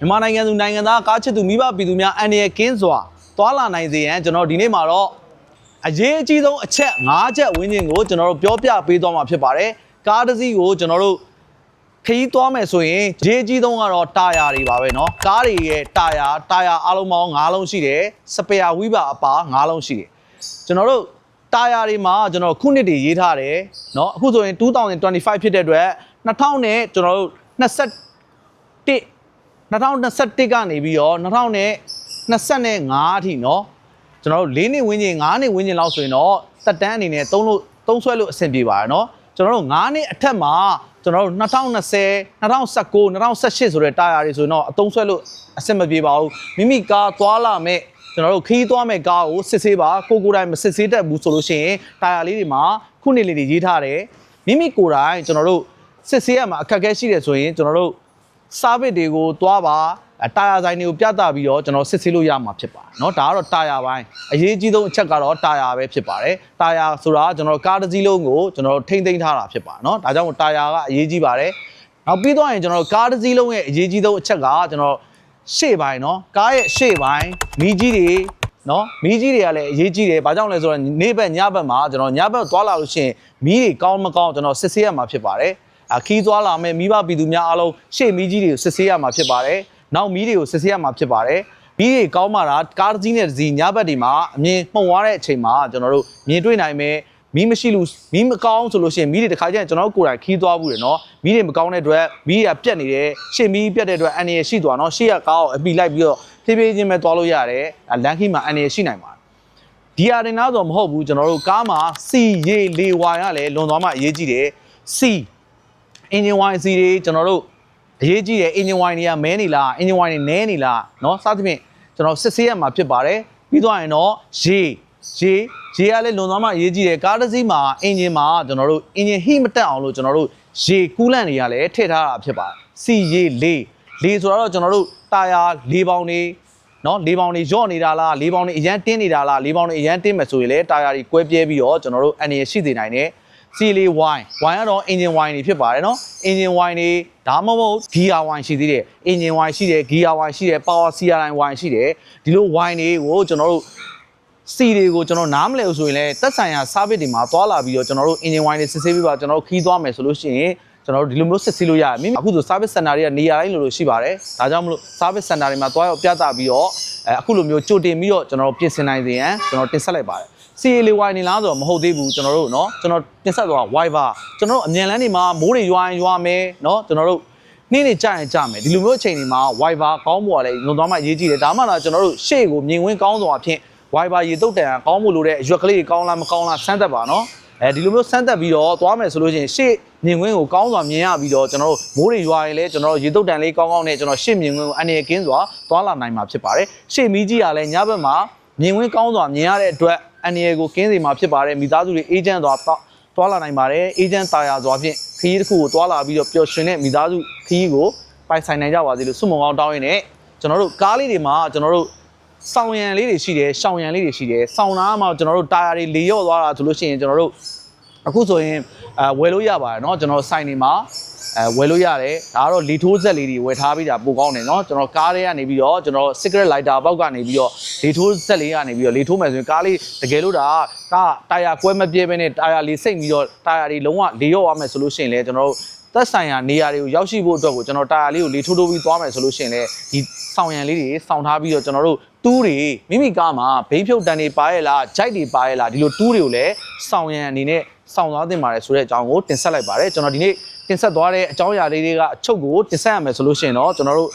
မြန်မာနိုင်ငံသူနိုင်ငံသားကားချစ်သူမိဘပြည်သူများအန္တရာယ်ကင်းစွာသွာလာနိုင်စေရန်ကျွန်တော်ဒီနေ့မှာတော့အရေးအကြီးဆုံးအချက်၅ချက်ဝန်းကျင်ကိုကျွန်တော်တို့ပြောပြပေးသွားမှာဖြစ်ပါတယ်ကားတစ်စီးကိုကျွန်တော်တို့ခရီးသွားမယ်ဆိုရင်အရေးအကြီးဆုံးကတော့တာယာတွေပါပဲเนาะကားတွေရဲ့တာယာတာယာအားလုံးပေါင်း၅လုံးရှိတယ်စပယ်ဝီးပါအပါ၅လုံးရှိတယ်ကျွန်တော်တို့တာယာတွေမှာကျွန်တော်ခုနှစ်တွေရေးထားတယ်เนาะအခုဆိုရင်2025ဖြစ်တဲ့အတွက်2000နဲ့ကျွန်တော်တို့21 2021ကနေပြီးတော့2025အထိเนาะကျွန်တော်တို့၄နှစ်ဝန်းကျင်၅နှစ်ဝန်းကျင်လောက်ဆိုရင်တော့တက်တန်းအနေနဲ့သုံးလို့သုံးဆွဲလို့အဆင်ပြေပါတယ်เนาะကျွန်တော်တို့၅နှစ်အထက်မှာကျွန်တော်တို့2020 2019 2018ဆိုတဲ့တာယာတွေဆိုရင်တော့အသုံးဆွဲလို့အဆင်မပြေပါဘူးမိမိကားသွားလာမဲ့ကျွန်တော်တို့ခီးသွားမဲ့ကားကိုစစ်ဆေးပါကိုကိုယ်တိုင်မစစ်ဆေးတတ်ဘူးဆိုလို့ရှိရင်တာယာလေးတွေမှာခုနှစ်လေးတွေရေးထားတယ်မိမိကိုယ်တိုင်ကျွန်တော်တို့စစ်ဆေးရမှာအခက်အခဲရှိတယ်ဆိုရင်ကျွန်တော်တို့ service တွေကိုသွားပါအဲတာယာဆိုင်တွေကိုပြသပြီးတော့ကျွန်တော်စစ်ဆေးလို့ရမှာဖြစ်ပါတယ်เนาะဒါကတော့တာယာပိုင်းအရေးကြီးဆုံးအချက်ကတော့တာယာပဲဖြစ်ပါတယ်တာယာဆိုတာကျွန်တော်ကားတစ်စီးလုံးကိုကျွန်တော်ထိမ့်သိမ်းထားတာဖြစ်ပါတယ်เนาะဒါကြောင့်မို့တာယာကအရေးကြီးပါတယ်နောက်ပြီးတော့ရင်ကျွန်တော်ကားတစ်စီးလုံးရဲ့အရေးကြီးဆုံးအချက်ကကျွန်တော်ရှေ့ပိုင်းเนาะကားရဲ့ရှေ့ပိုင်းမီးကြီးတွေနော်မီးကြီးတွေကလည်းအရေးကြီးတယ်။ဘာကြောင့်လဲဆိုတော့နေ့ဘက်ညဘက်မှာကျွန်တော်ညဘက်သွားလာလို့ရှိရင်မီးတွေကောင်းမကောင်းကျွန်တော်စစ်ဆေးရမှာဖြစ်ပါတယ်။အ ခီးသွားလာမဲ့မိဘပြည်သူများအားလုံးရှေ့မီးကြီးတွေကိုစစ်ဆေးရမှာဖြစ်ပါတယ်။နောက်မီးတွေကိုစစ်ဆေးရမှာဖြစ်ပါတယ်။မီးတွေကောင်းမှတာကားတစ်စီးနဲ့တစ်စီးညဘက်တွေမှာအမြင်မှုံသွားတဲ့အချိန်မှာကျွန်တော်တို့မြင်တွေ့နိုင်မယ်မီးမရှိလို့မီးမကောင်းဆိုလို့ရှိရင်မီးတွေတစ်ခါကျရင်ကျွန်တော်တို့ကိုယ်တိုင်ခီးသွားဘူးတယ်နော်မီးတွေမကောင်းတဲ့အတွက်မီးတွေကပြတ်နေတယ်ရှေ့မီးပြတ်တဲ့အတွက်အန်ရရှိသွားနော်ရှေ့ကကားကိုအပီလိုက်ပြီးတော့ဖြည်းဖြည်းချင်းပဲသွားလို့ရတယ်လမ်းခီးမှာအန်ရရှိနိုင်ပါတယ်ဒီအရင်တော့မဟုတ်ဘူးကျွန်တော်တို့ကားမှာစီရေလေဝါရလည်းလွန်သွားမှအရေးကြီးတယ်စီ engine wine စီတွေကျွန်တော်တို့အရေးကြီးတယ် engine wine တွေကမဲနေလား engine wine တွေနဲနေလားเนาะစသဖြင့်ကျွန်တော်စစ်ဆေးရမှာဖြစ်ပါတယ်ပြီးသွားရင်တော့ရေရေရေကလည်းလွန်သွားမှအရေးကြီးတယ်ကားတစ်စီးမှာ engine မှာကျွန်တော်တို့ engine heat မတက်အောင်လို့ကျွန်တော်တို့ရေကူးလန့်တွေကလည်းထည့်ထားတာဖြစ်ပါတယ်စီရေလေလေဆိုတော့ကျွန်တော်တို့တာယာ၄ပေါင်နေနော်၄ပေါင်နေရော့နေတာလား၄ပေါင်နေအရန်တင်းနေတာလား၄ပေါင်နေအရန်တင်းမယ်ဆိုရင်လည်းတာယာတွေကွဲပြဲပြီးတော့ကျွန်တော်တို့အန်ရရှိစေနိုင်တယ် စီလီဝိုင်းဝိုင်းကတော့ engine wine တွေဖြစ်ပါတယ်နော် engine wine တွေဒါမှမဟုတ် gear wine ရှိသေးတယ် engine wine ရှိတယ် gear wine ရှိတယ် power CRI wine ရှိတယ်ဒီလို wine တွေကိုကျွန်တော်တို့စီတွေကိုကျွန်တော်နားမလဲလို့ဆိုရင်လည်းတက်ဆိုင်ရာ service တွေမှာသွားလာပြီးတော့ကျွန်တော်တို့ engine wine တွေစစ်ဆေးပြီးပါကျွန်တော်တို့ခီးသွားမယ်ဆိုလို့ရှိရင် ကျွန်တော်တို့ဒီလိုမျိုးစစ်ဆေးလို့ရတယ်မိမိအခုဆို service center တွေကနေရာတိုင်းလိုလိုရှိပါတယ်ဒါကြောင့်မလို့ service center တွေမှာသွားရောက်ပြသပြီးတော့အဲအခုလိုမျိုးကြိုတင်ပြီးတော့ကျွန်တော်တို့ပြင်ဆင်နိုင်စေရန်ကျွန်တော်တင်ဆက်လိုက်ပါတယ် CA လေး wine နေလားဆိုတော့မဟုတ်သေးဘူးကျွန်တော်တို့เนาะကျွန်တော်တင်ဆက်သွား Viber ကျွန်တော်တို့အမြန်လန်းတွေမှာမိုးတွေရွာရင်ရွာမယ်เนาะကျွန်တော်တို့နှင်းနေကြရင်ကြမယ်ဒီလိုမျိုးအချိန်တွေမှာ Viber ကောင်းဖို့ကလည်းလွန်သွားမှအရေးကြီးတယ်ဒါမှလည်းကျွန်တော်တို့ရှေ့ကိုမြင်ဝင်းကောင်းစွာဖြင့် Viber ရေတုတ်တန်ကောင်းဖို့လိုတဲ့အရွက်ကလေးတွေကောင်းလားမကောင်းလားစမ်းသပ်ပါเนาะ အဲဒီလိုမျိုးစမ်းသပ်ပြီးတော့သွားမယ်ဆိုလို့ရှိရင်ရှေ့မြင်ကွင်းကိုကောင်းစွာမြင်ရပြီးတော့ကျွန်တော်တို့မိုးတွေရွာရင်လည်းကျွန်တော်တို့ရေတုတ်တန်လေးကောင်းကောင်းနဲ့ကျွန်တော်ရှေ့မြင်ကွင်းကိုအနေကင်းစွာသွားလာနိုင်မှာဖြစ်ပါတယ်ရှေ့မီးကြီးကလည်းညဘက်မှာမြင်ကွင်းကောင်းစွာမြင်ရတဲ့အတွက်အနေကိုကင်းစေမှာဖြစ်ပါတယ်မိသားစုတွေအေဂျင့်သွားသွားလာနိုင်ပါတယ်အေဂျင့်တာယာစွာဖြင့်ခရီးတစ်ခုကိုသွားလာပြီးတော့ပျော်ရွှင်တဲ့မိသားစုခရီးကိုပိုင်ဆိုင်နိုင်ကြပါစေလို့ဆုမွန်ကောင်းတောင်းရင်းနဲ့ကျွန်တော်တို့ကားလေးတွေမှာကျွန်တော်တို့ ဆောင်းရံလေးတွေရှိတယ်ရှောင်းရံလေးတွေရှိတယ်ဆောင်းနာမှာကျွန်တော်တို့တာယာတွေလေရော့သွားတာဆိုလို့ရှိရင်ကျွန်တော်တို့အခုဆိုရင်အဲဝယ်လို့ရပါတယ်เนาะကျွန်တော်စိုင်နေမှာအဲဝယ်လို့ရတယ်ဒါကတော့လီထိုးဆက်လေးတွေဝယ်ထားပြီးတာပိုကောင်းတယ်เนาะကျွန်တော်ကားလေးကနေပြီးတော့ကျွန်တော် secret lighter ဘောက်ကနေပြီးတော့လီထိုးဆက်လေးကနေပြီးတော့လီထိုးမယ်ဆိုရင်ကားလေးတကယ်လို့ဒါကတာယာကွဲမပြဲပဲနဲ့တာယာလေးစိတ်ပြီးတော့တာယာတွေလုံးဝလေရော့သွားမယ်ဆိုလို့ရှိရင်လည်းကျွန်တော်တို့ သက်ဆိုင်ရာနေရာတွေကိုရောက်ရှိဖို့အတွက်ကိုကျွန်တော်တာယာလေးကိုလေထိုးထိုးပြီးသွားမယ်ဆိုလို့ရှိရင်လည်းဒီဆောင်ရံလေးတွေစောင့်ထားပြီးတော့ကျွန်တော်တို့တူးတွေမိမိကားမှာဘိန်းဖြုတ်တန်တွေပါရဲ့လားဂျိုက်တွေပါရဲ့လားဒီလိုတူးတွေကိုလည်းဆောင်ရံအနေနဲ့စောင့်သွားတင်ပါတယ်ဆိုတဲ့အကြောင်းကိုတင်ဆက်လိုက်ပါတယ်ကျွန်တော်ဒီနေ့တင်ဆက်သွားတဲ့အကြောင်းအရာလေးတွေကအချုပ်ကိုတင်ဆက်ရမယ်ဆိုလို့ရှိရင်တော့ကျွန်တော်တို့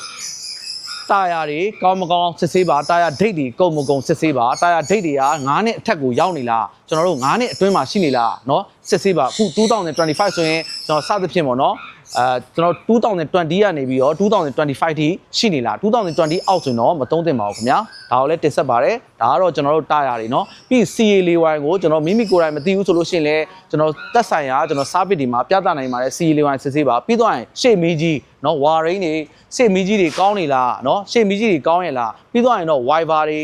တာယာတွေကောင်းမကောင်းစစ်ဆေးပါတာယာဒိတ်တွေကုန်မကုန်စစ်ဆေးပါတာယာဒိတ်တွေက9နှစ်အထက်ကိုရောက်နေလားကျွန်တော်တို့9နှစ်အတွင်းမှာရှိနေလားเนาะစစ်ဆေးပါအခု2025ဆိုရင်ကျွန်တော်စသဖြင့်ပေါ့เนาะ အဲကျွန်တော်2020ကနေပြီးတော့2025ထိရှိနေလား2020အောက်ဆိုရင်တော့မသုံးသင့်ပါဘူးခင်ဗျာဒါကိုလည်းတင်ဆက်ပါတယ်ဒါကတော့ကျွန်တော်တို့တာယာတွေနော်ပြီး CA လေးဝိုင်းကိုကျွန်တော်မိမိကိုယ်တိုင်မသိဘူးဆိုလို့ရှိရင်လည်းကျွန်တော်တက်ဆိုင်ရာကျွန်တော် service ဒီမှာပြသနိုင်ပါတယ် CA လေးဝိုင်းစစ်ဆေးပါပြီးတော့ရှေ့မီးကြီးနော်ဝါရင်းတွေရှေ့မီးကြီးတွေကောင်းနေလားနော်ရှေ့မီးကြီးတွေကောင်းရဲ့လားပြီးတော့ရင်တော့ Viber တွေ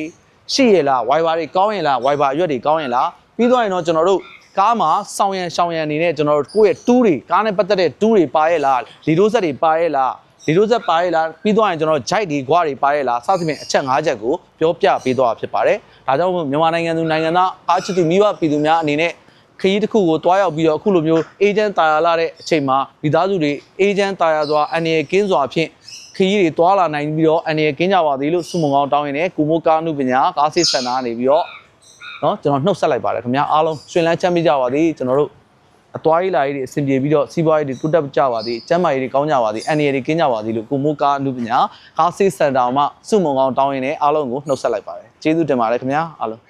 ရှိရဲ့လား Viber တွေကောင်းရဲ့လား Viber အရွက်တွေကောင်းရဲ့လားပြီးတော့ရင်တော့ကျွန်တော်တို့ ကားမှာစောင်းရံရှောင်းရံအနေနဲ့ကျွန်တော်တို့ကိုယ့်ရဲ့တူးတွေကားနဲ့ပတ်သက်တဲ့တူးတွေပါရဲ့လားလီဒိုဆက်တွေပါရဲ့လားဒီလိုဆက်ပါရလားပြီးသွားရင်ကျွန်တော် jite တွေ gwa တွေပါရလားစသဖြင့်အချက်၅ချက်ကိုပြောပြပေးသွားတာဖြစ်ပါတယ်ဒါကြောင့်မို့မြန်မာနိုင်ငံသူနိုင်ငံသားအားချစ်သူမိဘပြည်သူများအနေနဲ့ခရီးတစ်ခုကိုတွားရောက်ပြီးတော့အခုလိုမျိုးအေဂျင့်တာယာလာတဲ့အချိန်မှာမိသားစုတွေအေဂျင့်တာယာစွာအန်ရကင်းစွာဖြင့်ခရီးတွေတွားလာနိုင်ပြီးတော့အန်ရကင်းကြပါသေးလို့ဆုမွန်ကောင်းတောင်းရင်လည်းကုမိုကာနုပညာကားစစ်စင်တာနေပြီးတော့ နော်ကျွန်တော်နှုတ်ဆက်လိုက်ပါတယ်ခင်ဗျာအားလုံးရှင်လန်းချမ်းမြေ့ကြပါသည်ကျွန်တော်တို့အသွားရေးလာရေးတွေအဆင်ပြေပြီးတော့စီးပွားရေးတွေတိုးတက်ကြပါသည်ကျန်းမာရေးတွေကောင်းကြပါသည်အန်ရီတွေကင်းကြပါသည်လို့ကိုမိုးကားလူပညာကားဆေးစင်တာမှစုမုံကောင်းတောင်းရင်လည်းအားလုံးကိုနှုတ်ဆက်လိုက်ပါတယ်ကျေးဇူးတင်ပါတယ်ခင်ဗျာအားလုံး